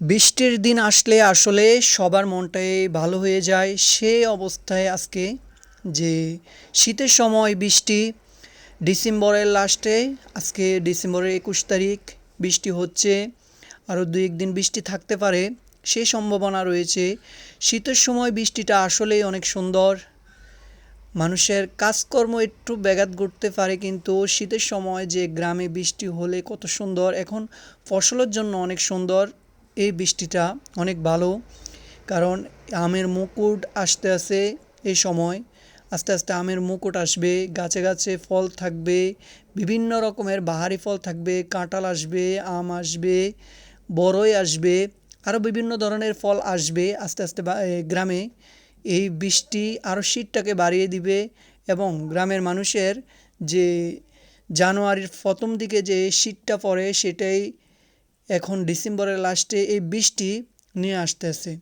বৃষ্টির দিন আসলে আসলে সবার মনটাই ভালো হয়ে যায়। সে অবস্থায় আজকে যে শীতের সময় বৃষ্টি, ডিসেম্বরের লাস্টে, আজকে ডিসেম্বরের একুশ তারিখ বৃষ্টি হচ্ছে, আরও দু একদিন বৃষ্টি থাকতে পারে সেই সম্ভাবনা রয়েছে। শীতের সময় বৃষ্টিটা আসলেই অনেক সুন্দর। মানুষের কাজকর্ম একটু ব্যাঘাত ঘটতে পারে, কিন্তু শীতের সময় যে গ্রামে বৃষ্টি হলে কত সুন্দর। এখন ফসলের জন্য অনেক সুন্দর। এই বৃষ্টিটা অনেক ভালো, কারণ আমের মুকুট আসতে আসে এই সময় আস্তে আস্তে আমের মুকুট আসবে, গাছে গাছে ফল থাকবে, বিভিন্ন রকমের বাহারি ফল থাকবে, কাঁঠাল আসবে, আম আসবে, বড়ই আসবে, আরও বিভিন্ন ধরনের ফল আসবে আস্তে আস্তে গ্রামে। এই বৃষ্টি আরও শীতটাকে বাড়িয়ে দিবে এবং গ্রামের মানুষের যে জানুয়ারির প্রথম দিকে যে শীতটা পড়ে সেটাই এখন ডিসেম্বরের লাস্টে এই বৃষ্টি নিয়ে আসতেছে।